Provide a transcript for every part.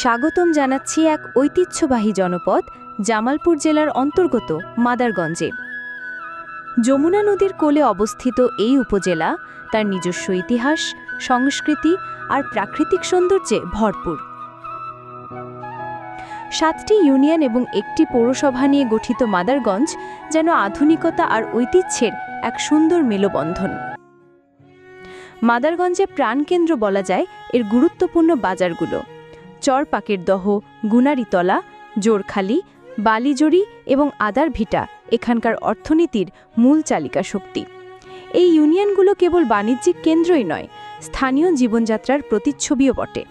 স্বাগতম জানাচ্ছি এক ঐতিহ্যবাহী জনপদ, জামালপুর জেলার অন্তর্গত মাদারগঞ্জে। যমুনা নদীর কোলে অবস্থিত এই উপজেলা তার নিজস্ব ইতিহাস, সংস্কৃতি আর প্রাকৃতিক সৌন্দর্যে ভরপুর। সাতটি ইউনিয়ন এবং একটি পৌরসভা নিয়ে গঠিত মাদারগঞ্জ যেন আধুনিকতা আর ঐতিহ্যের এক সুন্দর মেলবন্ধন। মাদারগঞ্জে প্রাণকেন্দ্র বলা যায়, এর গুরুত্বপূর্ণ বাজারগুলো। চরপাকের দহ, গুনারিতলা, জোরখালি, বালিজড়ি এবং আদার ভিটা এখানকার অর্থনীতির মূল চালিকা শক্তি। এই ইউনিয়নগুলো কেবল বাণিজ্যিক কেন্দ্রই নয়, স্থানীয় জীবনযাত্রার প্রতিচ্ছবিও বটে।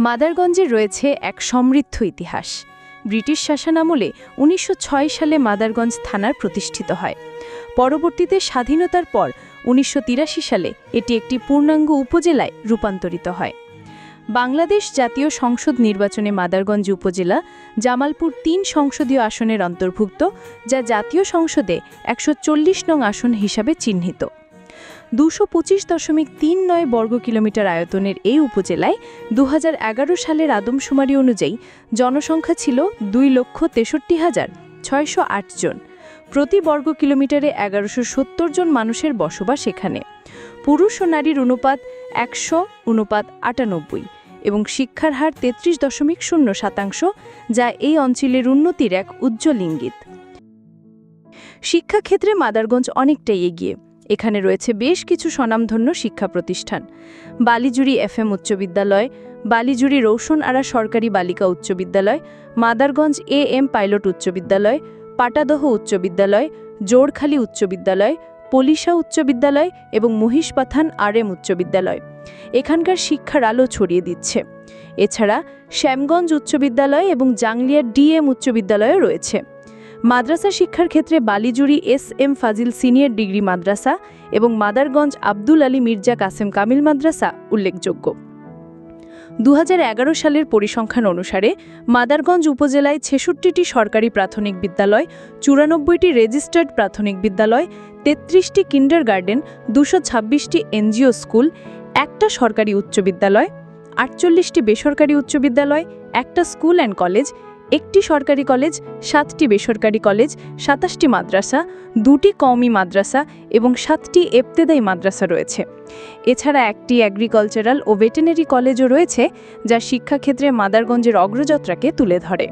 মাদারগঞ্জে রয়েছে এক সমৃদ্ধ ইতিহাস। ব্রিটিশ শাসনামলে উনিশশো ছয় সালে মাদারগঞ্জ থানার প্রতিষ্ঠিত হয়। পরবর্তীতে স্বাধীনতার পর উনিশশো তিরাশি সালে এটি একটি পূর্ণাঙ্গ উপজেলায় রূপান্তরিত হয়। বাংলাদেশ জাতীয় সংসদ নির্বাচনে মাদারগঞ্জ উপজেলা জামালপুর তিন সংসদীয় আসনের অন্তর্ভুক্ত, যা জাতীয় সংসদে একশো চল্লিশ নং আসন হিসাবে চিহ্নিত। দুশো পঁচিশ দশমিক তিন নয় বর্গ কিলোমিটার আয়তনের এই উপজেলায় দু হাজার এগারো সালের আদমশুমারি অনুযায়ী জনসংখ্যা ছিল দুই লক্ষ তেষট্টি হাজার ছয়শো জন। প্রতি বর্গ কিলোমিটারে এগারোশো সত্তর জন মানুষের বসবাস এখানে। পুরুষ ও নারীর অনুপাত একশো, অনুপাত আটানব্বই এবং শিক্ষার হার তেত্রিশ দশমিক শূন্য শতাংশ, যা এই অঞ্চলের উন্নতির এক উজ্জ্বল ইঙ্গিত। শিক্ষাক্ষেত্রে মাদারগঞ্জ অনেকটাই এগিয়ে। এখানে রয়েছে বেশ কিছু স্বনামধন্য শিক্ষা প্রতিষ্ঠান। বালিজুড়ি এফএম উচ্চ বিদ্যালয়, বালিজুড়ি রৌশন আরা সরকারি বালিকা উচ্চ বিদ্যালয়, মাদারগঞ্জ এ এম পাইলট উচ্চ বিদ্যালয় পাটাদহ উচ্চ বিদ্যালয় জোড়খালি উচ্চ বিদ্যালয়, পলিশা উচ্চ বিদ্যালয় এবং মহিষপাথান আর এম উচ্চ বিদ্যালয়। এখানকার শিক্ষার আলো ছড়িয়ে দিচ্ছে। এছাড়া শ্যামগঞ্জ উচ্চ বিদ্যালয় এবং জাংলিয়ার ডিএম উচ্চ বিদ্যালয়ও রয়েছে। মাদ্রাসা শিক্ষার ক্ষেত্রে Balijuri S M Fazil senior degree মাদ্রাসা এবং মাদারগঞ্জ আব্দুল আলী মির্জা কাসেম কামিল মাদ্রাসা উল্লেখযোগ্য। দু হাজার এগারো সালের পরিসংখ্যান অনুসারে মাদারগঞ্জ উপজেলায় ছেষট্টিটি সরকারি প্রাথমিক বিদ্যালয়, চুরানব্বইটি রেজিস্টার্ড প্রাথমিক বিদ্যালয়, তেত্রিশটি কিন্ডার গার্ডেন দুশো ছাব্বিশটি এনজিও স্কুল, একটা সরকারি উচ্চ বিদ্যালয়, আটচল্লিশটি বেসরকারি উচ্চ বিদ্যালয়, একটা স্কুল অ্যান্ড কলেজ একটি সরকারি কলেজ, সাতটি বেসরকারি কলেজ, সাতাশটি মাদ্রাসা, দুটি কওমি মাদ্রাসা এবং সাতটি এবতেদাই মাদ্রাসা রয়েছে। এছাড়া একটি অ্যাগ্রিকালচারাল ও ভেটেনারি কলেজও রয়েছে যা শিক্ষাক্ষেত্রে মাদারগঞ্জের অগ্রযাত্রাকে তুলে ধরে।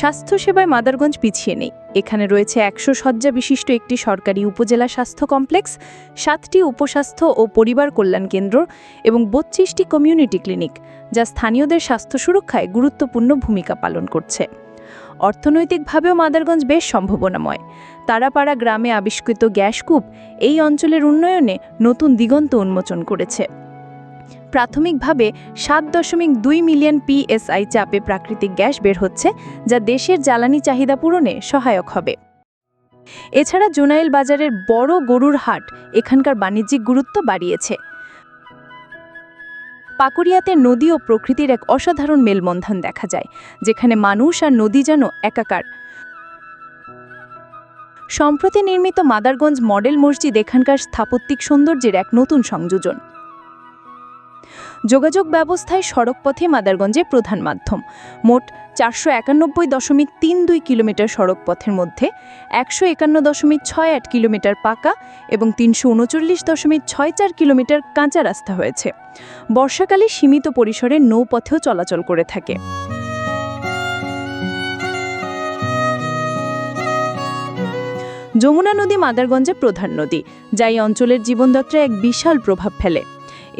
স্বাস্থ্যসেবায় মাদারগঞ্জ পিছিয়ে নেই। এখানে রয়েছে একশো শয্যা বিশিষ্ট একটি সরকারি উপজেলা স্বাস্থ্য কমপ্লেক্স, সাতটি উপস্বাস্থ্য ও পরিবার কল্যাণ কেন্দ্র এবং বত্রিশটি কমিউনিটি ক্লিনিক, যা স্থানীয়দের স্বাস্থ্য সুরক্ষায় গুরুত্বপূর্ণ ভূমিকা পালন করছে। অর্থনৈতিকভাবেও মাদারগঞ্জ বেশ সম্ভাবনাময়। তারাপাড়া গ্রামে আবিষ্কৃত গ্যাসকূপ এই অঞ্চলের উন্নয়নে নতুন দিগন্ত উন্মোচন করেছে। প্রাথমিকভাবে সাত দশমিক দুই মিলিয়ন পিএসআই চাপে প্রাকৃতিক গ্যাস বের হচ্ছে, যা দেশের জ্বালানি চাহিদা পূরণে সহায়ক হবে। এছাড়া জোনাইল বাজারের বড় গরুর হাট এখানকার বাণিজ্যিক গুরুত্ব বাড়িয়েছে। পাকুড়িয়াতে নদী ও প্রকৃতির এক অসাধারণ মেলবন্ধন দেখা যায়, যেখানে মানুষ আর নদী যেন একাকার। সম্প্রতি নির্মিত মাদারগঞ্জ মডেল মসজিদ এখানকার স্থাপত্যিক সৌন্দর্যের এক নতুন সংযোজন। যোগাযোগ ব্যবস্থায় সড়কপথে মাদারগঞ্জের প্রধান মাধ্যম। মোট চারশো একানব্বই দশমিক তিন দুই কিলোমিটার সড়কপথের মধ্যে, একশো একান্ন দশমিক ছয় আট কিলোমিটার পাকা এবং তিনশো উনচল্লিশ দশমিক ছয় চার কিলোমিটার কাঁচা রাস্তা হয়েছে। বর্ষাকালে সীমিত পরিসরে নৌপথেও চলাচল করে থাকে। যমুনা নদী মাদারগঞ্জের প্রধান নদী, যা এই অঞ্চলের জীবনযাত্রায় এক বিশাল প্রভাব ফেলে।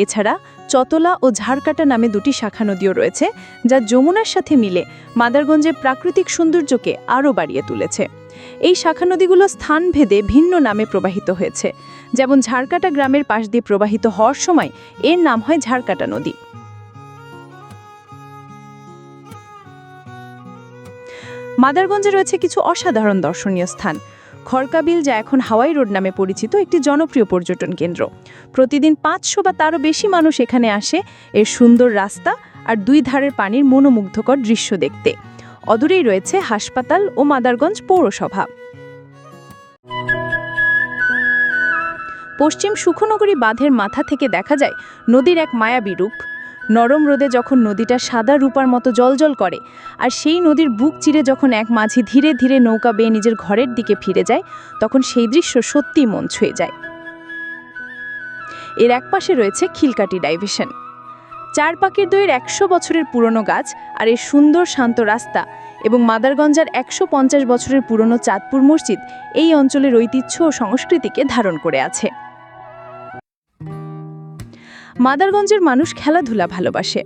এছাড়া চতলা ও ঝাড়কাটা নামে দুটি শাখা নদীও রয়েছে, যা যমুনার সাথে মিলে মাদারগঞ্জের প্রাকৃতিক সৌন্দর্যকে আরও বাড়িয়ে তুলেছে। এই শাখা নদীগুলো স্থানভেদে ভিন্ন নামে প্রবাহিত হয়েছে। যেমন ঝাড়কাটা গ্রামের পাশ দিয়ে প্রবাহিত হওয়ার সময় এর নাম হয় ঝাড়কাটা নদী। মাদারগঞ্জে রয়েছে কিছু অসাধারণ দর্শনীয় স্থান। খড়কাবিল, যা এখন হাওয়াই রোড নামে পরিচিত একটি জনপ্রিয় পর্যটন কেন্দ্র। প্রতিদিন পাঁচশো বা তারও বেশি মানুষ এখানে আসে এর সুন্দর রাস্তা আর দুই ধারের পানির মনোমুগ্ধকর দৃশ্য দেখতে। অদূরেই রয়েছে হাসপাতাল ও মাদারগঞ্জ পৌরসভা। পশ্চিম সুখনগরী বাঁধের মাথা থেকে দেখা যায় নদীর এক মায়াবী রূপ। নরম রোদে যখন নদীটা সাদা রূপার মতো জলজল করে, আর সেই নদীর বুক চিরে যখন এক মাঝি ধীরে ধীরে নৌকা বেয়ে নিজের ঘরের দিকে ফিরে যায়, তখন সেই দৃশ্য সত্যিই মন ছুঁয়ে যায়। এর একপাশে রয়েছে খিলকাটি ডাইভিশন। চার পাকের দইয়ের একশো বছরের পুরনো গাছ আর এর সুন্দর শান্ত রাস্তা এবং মাদারগঞ্জার একশো পঞ্চাশ বছরের পুরনো চাঁদপুর মসজিদ এই অঞ্চলের ঐতিহ্য ও সংস্কৃতিকে ধারণ করে আছে। মাদারগঞ্জের মানুষ খেলাধুলা ভালোবাসে।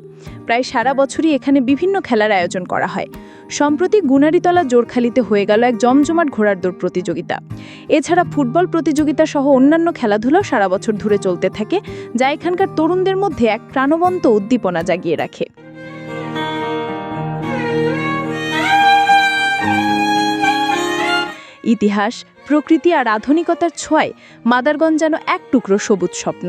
প্রায় সারা বছরই এখানে বিভিন্ন খেলার আয়োজন করা হয়। সম্প্রতি গুনারিতলা জোরখালিতে হয়ে গেল এক জমজমাট ঘোড়ার দৌড় প্রতিযোগিতা। এছাড়া ফুটবল প্রতিযোগিতা সহ অন্যান্য খেলাধুলাও সারা বছর ধরে চলতে থাকে, যা এখানকার তরুণদের মধ্যে এক প্রাণবন্ত উদ্দীপনা জাগিয়ে রাখে। ইতিহাস, প্রকৃতি আর আধুনিকতার ছোঁয়ায় মাদারগঞ্জ যেন এক টুকরো সবুজ স্বপ্ন।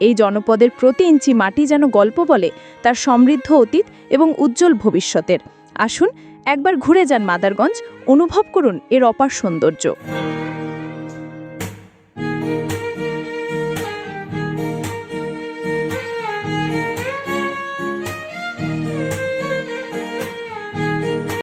এই জনপদের প্রতি ইঞ্চি মাটি যেন গল্প বলে, তার সমৃদ্ধ অতীত এবং উজ্জ্বল ভবিষ্যতের। আসুন একবার ঘুরে যান মাদারগঞ্জ, অনুভব করুন এর অপার সৌন্দর্য।